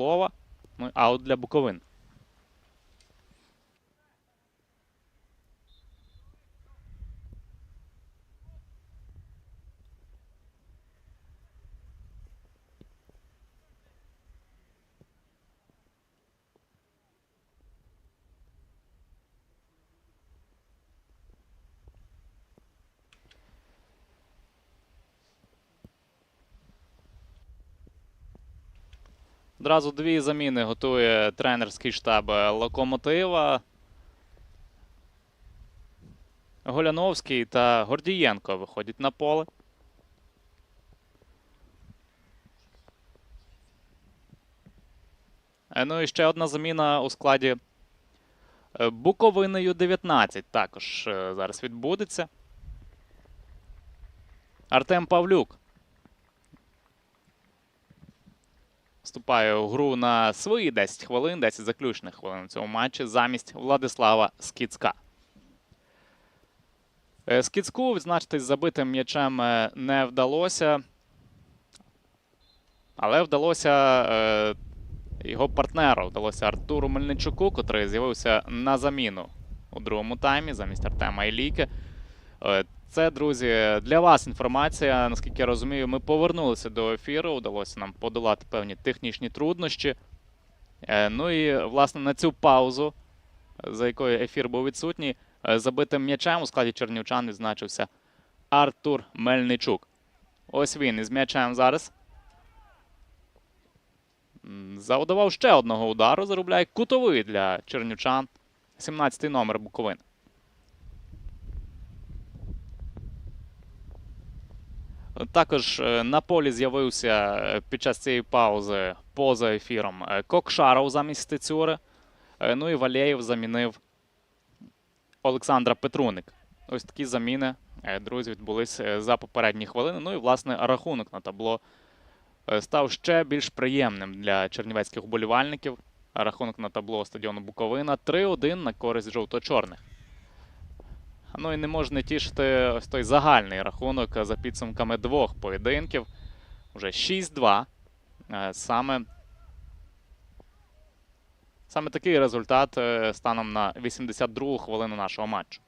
Орлова. Ну, аут для Буковин. Одразу дві заміни готує тренерський штаб е, Локомотива. Голяновський та Гордієнко виходять на поле. Е, Ну і ще одна заміна у складі е, Буковини Ю-19 також зараз відбудеться. Артем Павлюк вступає у гру на свої 10 хвилин, 10 заключних хвилин у цьому матчі замість Владислава Скіцка. Е, Скіцку відзначитись забитим м'ячем е, не вдалося. Але вдалося е, його партнеру, вдалося Артуру Мельничуку, котрий з'явився на заміну у другому таймі замість Артема Іліки. Це, друзі, для вас інформація. Наскільки я розумію, ми повернулися до ефіру. Вдалося нам подолати певні технічні труднощі. Е, Ну і, власне, на цю паузу, за якою ефір був відсутній, е, забитим м'ячем у складі чернівчан відзначився Артур Мельничук. Ось він із м'ячем зараз. Завдавав ще одного удару, заробляє кутовий для чернівчан. 17-й номер Буковин. Також е, на полі з'явився е, під час цієї паузи поза ефіром е, Кокшаров замість Стецюри. Ну і Валєєв замінив Олександра Петруник. Ось такі заміни, друзі, відбулись за попередні хвилини. Ну і, власне, рахунок на табло став ще більш приємним для чернівецьких вболівальників. Рахунок на табло стадіону Буковина 3-1 на користь жовто-чорних. Ну і не можна тішити ось той загальний рахунок за підсумками двох поєдинків. Уже 6-2. Е, Саме, саме такий результат е, станом на 82-гу хвилину нашого матчу.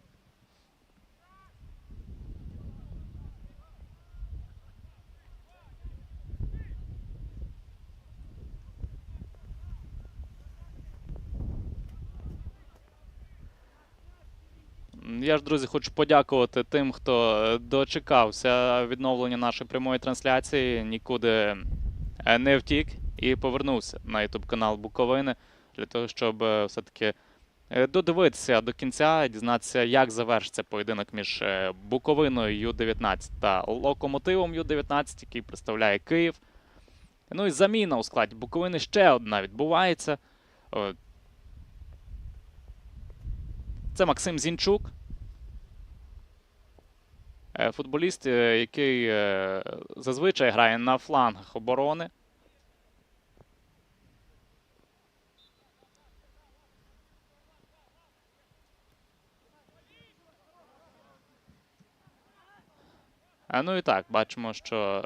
Я ж, друзі, хочу подякувати тим, хто е, дочекався відновлення нашої прямої трансляції, нікуди е, не втік і повернувся на YouTube канал Буковини для того, щоб е, все-таки додивитися до кінця, дізнатися, як завершиться поєдинок між Буковиною Ю-19 та Локомотивом Ю-19, який представляє Київ. Ну і заміна у складі Буковини ще одна відбувається. Це Максим Зінчук. Е, Футболіст, е, який е, зазвичай грає на флангах оборони. Ну і так, бачимо, що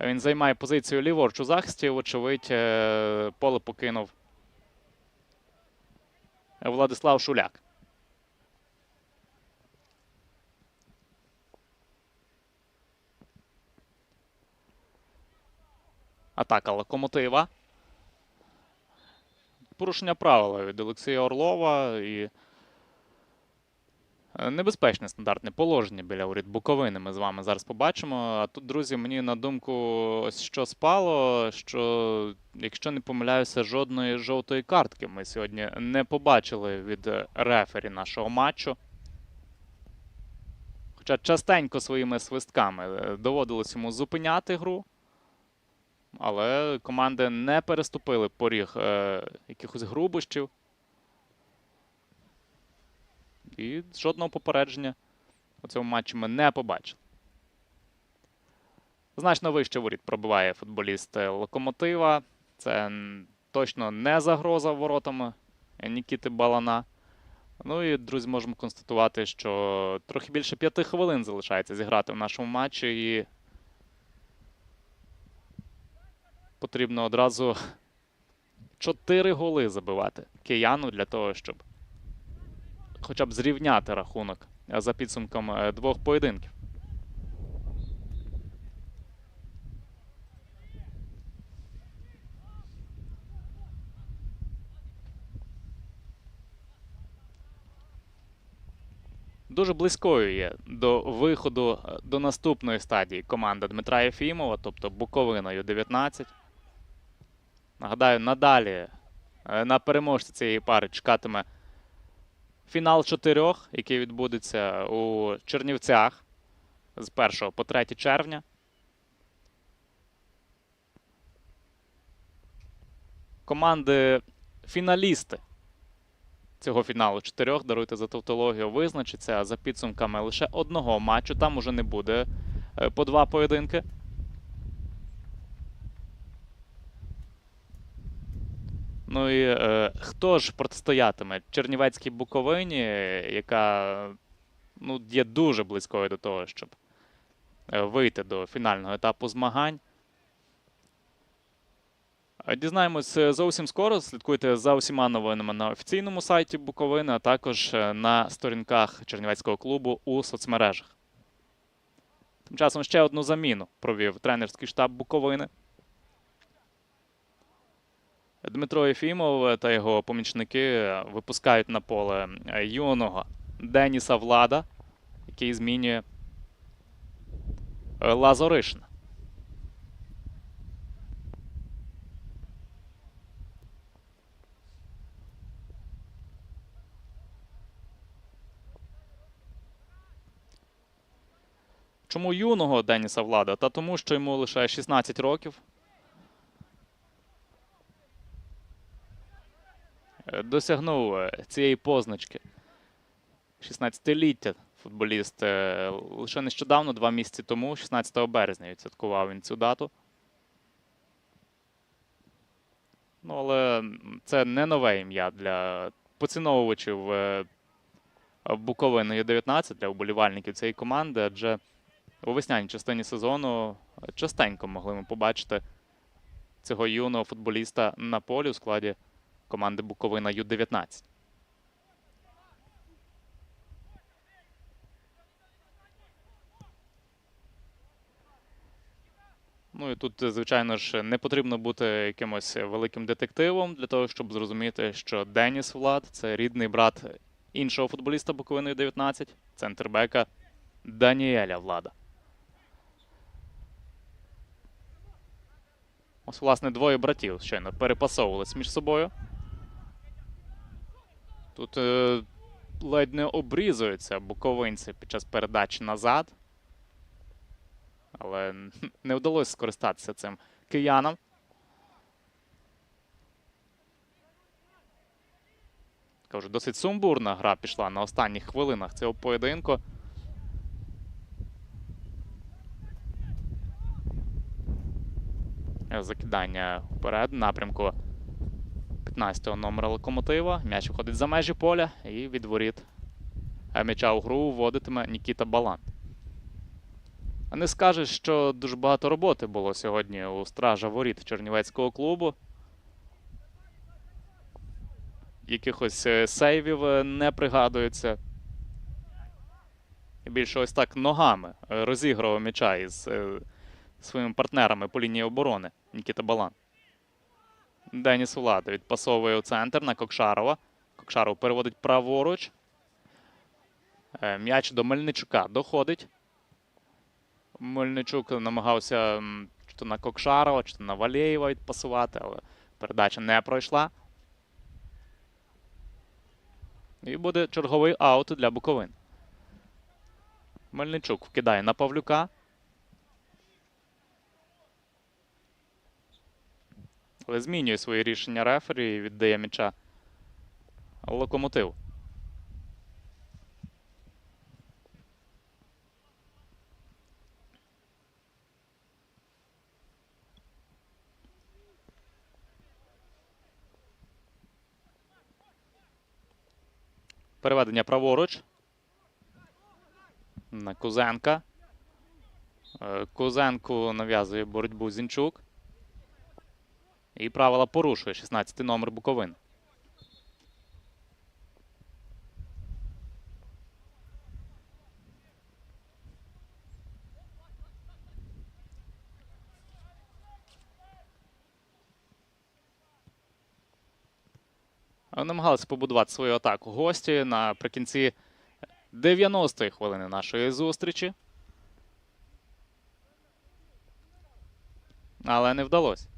він займає позицію ліворуч у захисті. Вочевидь, поле покинув Владислав Шуляк. Атака локомотива. Порушення правила від Олексія Орлова і е, небезпечне стандартне положення біля воріт Буковини. Ми з вами зараз побачимо. А тут, друзі, мені на думку, ось що спало, що, якщо не помиляюся, жодної жовтої картки ми сьогодні не побачили від е, рефері нашого матчу. Хоча частенько своїми свистками е, доводилось йому зупиняти гру. Але команди не переступили поріг е, якихось грубощів. І жодного попередження у цьому матчі ми не побачили. Значно вище воріт пробиває футболіст е, локомотива. Це точно не загроза воротами Нікіти Балана. Ну і, друзі, можемо констатувати, що трохи більше п'яти хвилин залишається зіграти в нашому матчі. І потрібно одразу 4 голи забивати кияну для того, щоб хоча б зрівняти рахунок е, за підсумком е, двох поєдинків. Дуже близькою є до виходу е, до наступної стадії команда Дмитра Єфімова, тобто Буковиною 19. Нагадаю, надалі е, на переможці цієї пари чекатиме фінал чотирьох, який відбудеться у Чернівцях з 1 по 3 червня. Команди фіналісти цього фіналу чотирьох, даруйте за тавтологію, визначиться за підсумками лише одного матчу. Там уже не буде е, по два поєдинки. Ну і е, хто ж протистоятиме Чернівецькій Буковині, яка ну, є дуже близькою до того, щоб е, вийти до фінального етапу змагань. Е, Дізнаємось е, зовсім скоро. Слідкуйте за усіма новинами на офіційному сайті Буковини, а також на сторінках Чернівецького клубу у соцмережах. Тим часом ще одну заміну провів тренерський штаб Буковини. Дмитро Єфімов та його помічники випускають на поле е, юного Деніса Влада, який змінює е, Лазоришина. Чому юного Деніса Влада? Та тому, що йому лише 16 років. Досягнув е, цієї позначки. 16-ліття футболіст е, лише нещодавно, два місяці тому, 16 березня, відсвяткував він цю дату. Ну, але це не нове ім'я для поціновувачів е, Буковини Ю-19 для вболівальників цієї команди, адже у весняній частині сезону частенько могли ми побачити цього юного футболіста на полі у складі команди Буковина Ю-19. Ну і тут, звичайно ж, не потрібно бути якимось великим детективом для того, щоб зрозуміти, що Деніс Влад це рідний брат іншого футболіста Буковини Ю-19, центрбека Даніеля Влада. Ось, власне, двоє братів щойно перепасовувались між собою. Тут е, ледь не обрізуються буковинці під час передачі назад. Але не вдалося скористатися цим киянам. Кажу, досить сумбурна гра пішла на останніх хвилинах цього поєдинку. Закидання вперед напрямку 15-го номера локомотива. М'яч виходить за межі поля і від воріт м'яча у гру вводитиме Нікіта Балан. Не скажеш, що дуже багато роботи було сьогодні у стража воріт Чернівецького клубу. Якихось е, сейвів е, не пригадується. І більше ось так ногами е, розігрував м'яча із своїми партнерами по лінії оборони Нікіта Балан. Деніс Влада відпасовує у центр на Кокшарова. Кокшаров переводить праворуч. Е, М'яч до Мельничука доходить. Мельничук намагався чи то на Кокшарова, чи то на Валєєва відпасувати, але передача не пройшла. І буде черговий аут для Буковин. Мельничук вкидає на Павлюка. Але змінює свої рішення рефері і віддає м'яча локомотив. Переведення праворуч. На Кузенка. Е, Кузенку нав'язує боротьбу Зінчук. І правила порушує 16 номер Буковин. Намагалися побудувати свою атаку гості наприкінці 90-ї хвилини нашої зустрічі. Але не вдалося.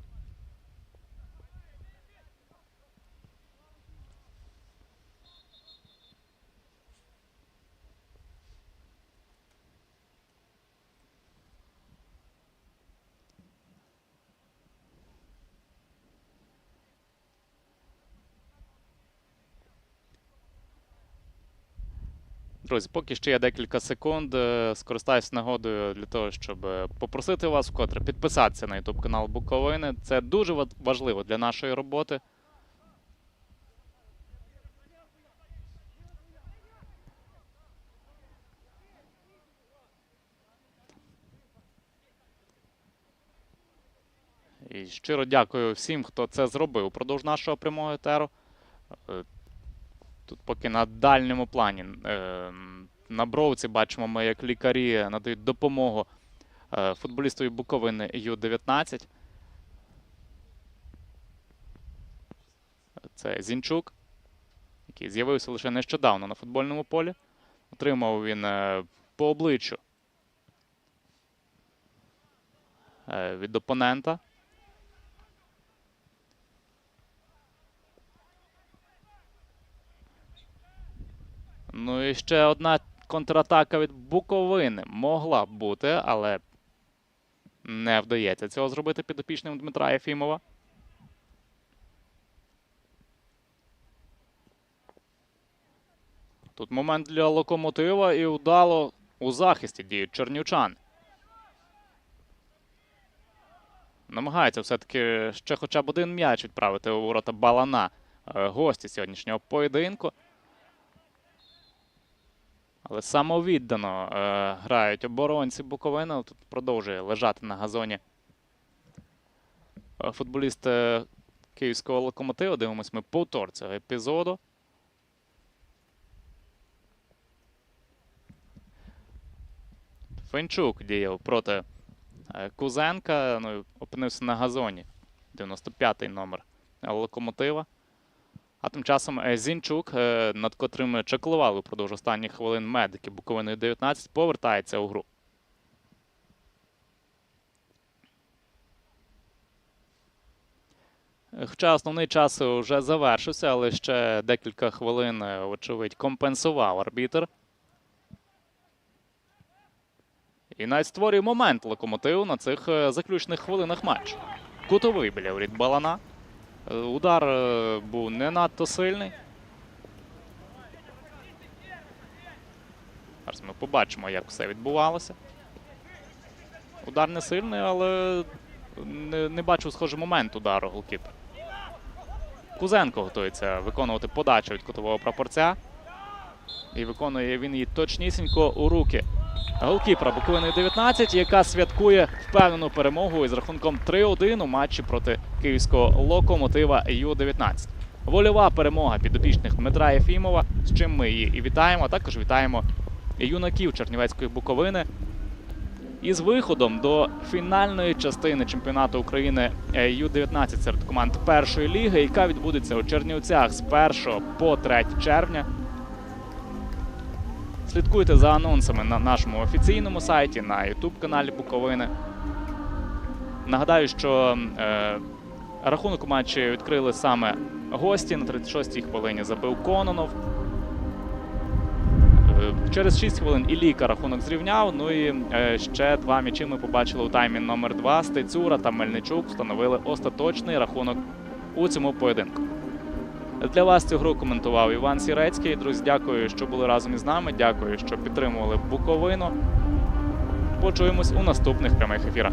Друзі, поки ще є декілька секунд. е, Скористаюсь нагодою для того, щоб е, попросити вас вкотре підписатися на YouTube канал Буковини. Це дуже важливо для нашої роботи. І щиро дякую всім, хто це зробив упродовж нашого прямого етеру. Тут поки на дальньому плані. е, На бровці бачимо ми, як лікарі надають допомогу е, футболістові Буковини Ю-19. Це Зінчук, який з'явився лише нещодавно на футбольному полі. Отримав він е, по обличчю е, від опонента. Ну і ще одна контратака від Буковини могла бути, але не вдається цього зробити підопічним Дмитра Єфімова. Тут момент для локомотива і вдало у захисті діють чернівчани. Намагається все-таки ще хоча б один м'яч відправити у ворота Балана е, гості сьогоднішнього поєдинку. Але самовіддано е, грають оборонці Буковини. Тут продовжує лежати на газоні е, футболіст київського локомотиву. Дивимось ми повтор цього епізоду. Фенчук діяв проти е, Кузенка. Ну, опинився на газоні. 95-й номер локомотива. А тим часом е, Зінчук, е, над котрим чеклували впродовж останніх хвилин медики Буковини 19, повертається у гру. Хоча основний час вже завершився, але ще декілька хвилин, е, вочевидь, компенсував арбітр. І навіть створює момент локомотиву на цих заключних хвилинах матчу. Кутовий біля воріт Балана. Е, Удар е, був не надто сильний. Зараз ми побачимо, як все відбувалося. Удар не сильний, але не, не бачу схожий момент удару голкіпер. Кузенко готується виконувати подачу від кутового прапорця. І виконує він її точнісінько у руки. Голкіпера Буковини 19, яка святкує впевнену перемогу із рахунком 3-1 у матчі проти київського локомотива Ю-19. Вольова перемога підопічних Дмитра Єфімова, з чим ми її і вітаємо. Також вітаємо юнаків Чернівецької Буковини із виходом до фінальної частини чемпіонату України е, Ю-19 серед команд першої ліги, яка відбудеться у Чернівцях з 1 по 3 червня. Слідкуйте за анонсами на нашому офіційному сайті, на YouTube каналі Буковини. Нагадаю, що е, рахунок матчі відкрили саме гості на 36-й хвилині забив Кононов. Е, Через 6 хвилин Іліка рахунок зрівняв. Ну і е, ще два м'ячі ми побачили у таймі номер 2 Стецюра та Мельничук встановили остаточний рахунок у цьому поєдинку. Для вас цю гру коментував Іван Сірецький. Друзі, дякую, що були разом із нами. Дякую, що підтримували Буковину. Почуємось у наступних прямих ефірах.